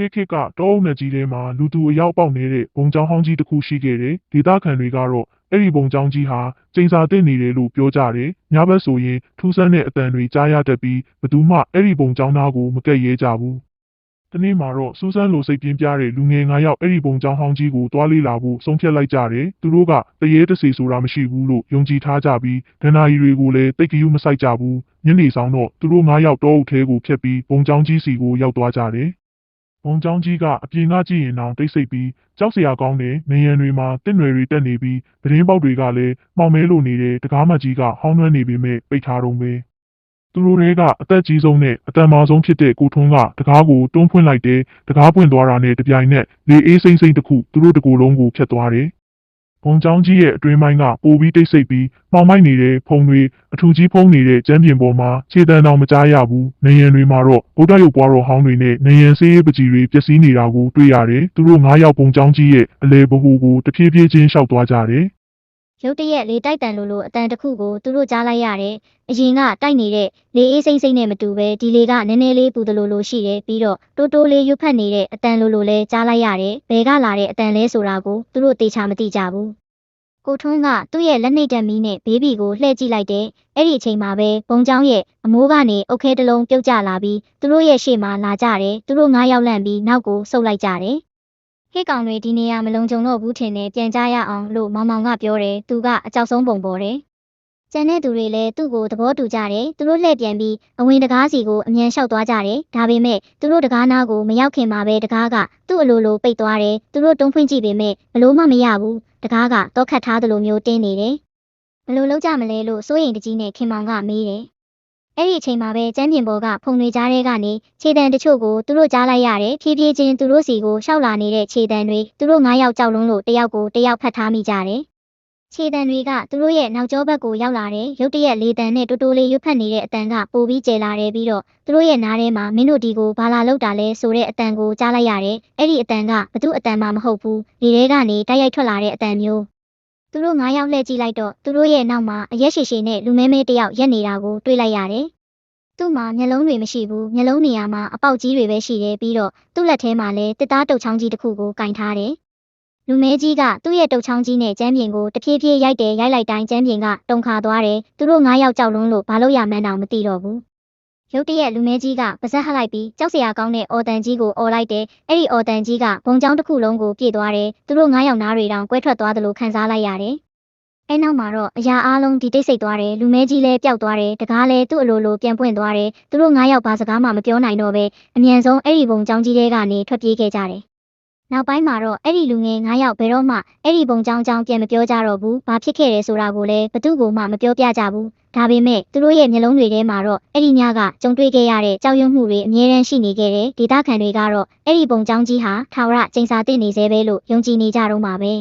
ရှေးခေတ်ကတောအုပ်နယ်ကြီးထဲမှာလူသူအယောက်ပေါက်နေတဲ့ဘုံကျောင်းဟောင်းကြီးတစ်ခုရှိခဲ့တယ်ဒေသခံတွေကတော့အဲ့ဒီဘုံကျောင်းကြီးဟာကျိန်စာတင်နေတယ်လို့ပြောကြတယ်ညဘက်ဆိုရင်ထူးဆန်းတဲ့အတန်တွေကြားရတတ်ပြီးဘယ်သူမှအဲ့ဒီဘုံကျောင်းသားကိုမကက်ရဲကြဘူးဒီနေ့မှာတော့စူးစမ်းလိုစိတ်ပြင်းပြတဲ့လူငယ်9ယောက်အဲ့ဒီဘုံကျောင်းဟောင်းကြီးကိုတွားလေးလာဖို့ဆုံးဖြတ်လိုက်ကြတယ်သူတို့ကတရေတစီဆိုတာမရှိဘူးလို့ယုံကြည်ထားကြပြီးဒဏ္ဍာရီတွေကိုလည်းတိတ်ကယူမဆိုင်ကြဘူးညနေဆောင်တော့သူတို့9ယောက်တောအုပ်ထဲကိုဖျက်ပြီးဘုံကျောင်းကြီးစီကိုရောက်သွားကြတယ် ဘုံကျောင်းကြီးကအပြင်ကကြည့်ရင်တော့တိတ်ဆိတ်ပြီးကြောက်စရာကောင်းတဲ့နေရန်တွေမှာတစ်နွယ်တွေတက်နေပြီးပဒင်းပေါက်တွေကလည်းမှောင်မဲလိုနေတဲ့တကားမကြီးကဟောင်းနှွမ်းနေပေမဲ့ပိတ်ထားတော့ပဲသူတို့တွေကအသက်ကြီးဆုံးနဲ့အတန်မာဆုံးဖြစ်တဲ့ကိုထွန်းကတကားကိုတွန်းဖွင့်လိုက်တယ်တကားပွင့်သွားတာနဲ့တပြိုင်နက်လေအေးစိမ့်စိမ့်တစ်ခုသူတို့တကူလုံးကိုဖျက်သွားတယ် ဘုံကျောင်းကြီးရဲ့အတွင်းပိုင်းကပိုပြီးတိတ်ဆိတ်ပြီးမှောင်မိုက်နေတဲ့ဖုံတွေအထူကြီးဖုံးနေတဲ့ကျမ်းပြင်ပေါ်မှာခြေတန်းတောင်မကြားရဘူးနေရန်တွေမှာတော့ဗုဒ္ဓရုပ်ပွားတော်ဟောင်းတွေနဲ့နေရန်ဆေးရည်ပကြီးတွေပျက်စီးနေတာကိုတွေ့ရတယ်သူတို့၅ယောက်ဘုံကျောင်းကြီးရဲ့အလဲဘဟုကိုတဖြည်းဖြည်းချင်းလျှောက်သွားကြတယ် ရုတ်တရက်လေတိုက်တန်လိုလိုအတန်တစ်ခုကိုသူတို့ကြားလိုက်ရတယ်။အရင်ကတိုက်နေတဲ့လေအေးစိမ့်စိမ့်နဲ့မတူပဲဒီလေကနည်းနည်းလေးပူတလိုလိုရှိတယ်ပြီးတော့တိုးတိုးလေးရွတ်ဖက်နေတဲ့အတန်လိုလိုလဲကြားလိုက်ရတယ်။ဘဲကလာတဲ့အတန်လဲဆိုတာကိုသူတို့တေချာမသိကြဘူး။ကိုထွန်းကသူ့ရဲ့လက်နှိပ်တက်မီးနဲ့ဘေးဘီကိုလှည့်ကြည့်လိုက်တယ်။အဲ့ဒီအချိန်မှာပဲဘုံချောင်းရဲ့အမိုးကနေအုတ်ခဲတစ်လုံးပြုတ်ကျလာပြီးသူတို့ရဲ့ရှေ့မှာလာကြတယ်။သူတို့၅ယောက်လန့်ပြီးနောက်ကိုဆုတ်လိုက်ကြတယ်။ ဟေ့ကောင်တွေဒီနေရာမလုံခြုံတော့ဘူးထင်တယ်ပြန်ကြရအောင်လို့မောင်မောင်ကပြောတယ်သူကအကြောက်ဆုံးပုံပေါ်တယ်ကျန်တဲ့သူတွေလည်းသူ့ကိုသဘောတူကြတယ်သူတို့လှည့်ပြန်ပြီးအဝင်တကားစီကိုအမြန်လျှောက်သွားကြတယ်ဒါပေမဲ့သူတို့တကားနာကိုမရောက်ခင်မှာပဲတကားကသူ့အလိုလိုပိတ်သွားတယ်သူတို့တုံးဖွင့်ကြည့်ပေမဲ့ဘလို့မှမရဘူးတကားကတော့ခတ်ထားသလိုမျိုးတင်းနေတယ်ဘလို့လောက်ကြမလဲလို့စိုးရိမ်တကြီးနဲ့ခင်မောင်ကမေးတယ် အဲ့ဒီအချိန်မှာပဲကျမ်းပြင်ပေါ်ကဖုန်တွေကြားထဲကနေခြေတံတချို့ကိုသူတို့ကြားလိုက်ရတယ်ဖြည်းဖြည်းချင်းသူတို့စီကိုရှောက်လာနေတဲ့ခြေတံတွေသူတို့၅ယောက်ကြောက်လုံးလို့တယောက်ကိုတယောက်ဖတ်ထားမိကြတယ်ခြေတံတွေကသူတို့ရဲ့နောက်ကျောဘက်ကိုရောက်လာတယ်ရုတ်တရက်လေတံနဲ့တိုးတိုးလေးရွတ်ဖက်နေတဲ့အတန်ကပိုပြီးကျယ်လာတယ်ပြီးတော့သူတို့ရဲ့နားထဲမှာမင်းတို့ဒီကိုဘာလာလောက်တာလဲဆိုတဲ့အတန်ကိုကြားလိုက်ရတယ်အဲ့ဒီအတန်ကဘသူအတန်မှမဟုတ်ဘူးဒီထဲကနေတိုက်ရိုက်ထွက်လာတဲ့အတန်မျိုး သူတို့၅ယောက်လှည့်ကြည့်လိုက်တော့သူတို့ရဲ့နောက်မှာအရက်ရှိရှိနဲ့လူမဲမဲတယောက်ရက်နေတာကိုတွေ့လိုက်ရတယ်သူ့မှာမျက်လုံးတွေမရှိဘူးမျက်လုံးနေရာမှာအပေါက်ကြီးတွေပဲရှိတယ်ပြီးတော့သူ့လက်ထဲမှာလည်းတစ်သားတုတ်ချောင်းကြီးတစ်ခုကိုကင်ထားတယ်လူမဲကြီးကသူ့ရဲ့တုတ်ချောင်းကြီးနဲ့ကျမ်းပြင်ကိုတဖြည်းဖြည်းရိုက်တယ်ရိုက်လိုက်တိုင်းကျမ်းပြင်ကတုန်ခါသွားတယ်သူတို့၅ယောက်ကြောက်လွန်းလို့ဘာလို့ရမှန်းတောင်မသိတော့ဘူး ရုတ်တရက်လူမဲကြီးကပါဇက်ဟလိုက်ပြီးကြောက်စရာကောင်းတဲ့အော်တန်ကြီးကိုအော်လိုက်တယ်အဲ့ဒီအော်တန်ကြီးကဘုံချောင်းတစ်ခုလုံးကိုပြေသွားတယ်သူတို့၅ယောက်နားတွေတောင်ကွဲထွက်သွားတယ်လို့ခံစားလိုက်ရတယ်အဲနောက်မှာတော့အရာအားလုံးဒီတိတ်ဆိတ်သွားတယ်လူမဲကြီးလည်းပျောက်သွားတယ်တကားလည်းသူ့အလိုလိုပြန်ပွင့်သွားတယ်သူတို့၅ယောက်ဘာစကားမှမပြောနိုင်တော့ပဲအမြန်ဆုံးအဲ့ဒီဘုံကျောင်းကြီးထဲကနေထွက်ပြေးခဲ့ကြတယ် နောက်ပိုင်းမှာတော့အဲ့ဒီလူငယ်၅ယောက်ဘယ်တော့မှအဲ့ဒီဘုံကျောင်းကျောင်းပြန်မပြောကြတော့ဘူးဘာဖြစ်ခဲ့တယ်ဆိုတာကိုလည်းဘသူ့ကိုမှမပြောပြကြဘူးဒါပေမဲ့သူတို့ရဲ့မျက်လုံးတွေထဲမှာတော့အဲ့ဒီညကကြုံတွေ့ခဲ့ရတဲ့ကြောက်ရွံ့မှုတွေအမြဲတမ်းရှိနေခဲ့တယ်ဒေသခံတွေကတော့အဲ့ဒီဘုံကျောင်းကြီးဟာထာဝရကျိန်စာတည်နေသေးပဲလို့ယုံကြည်နေကြတော့မှာပဲ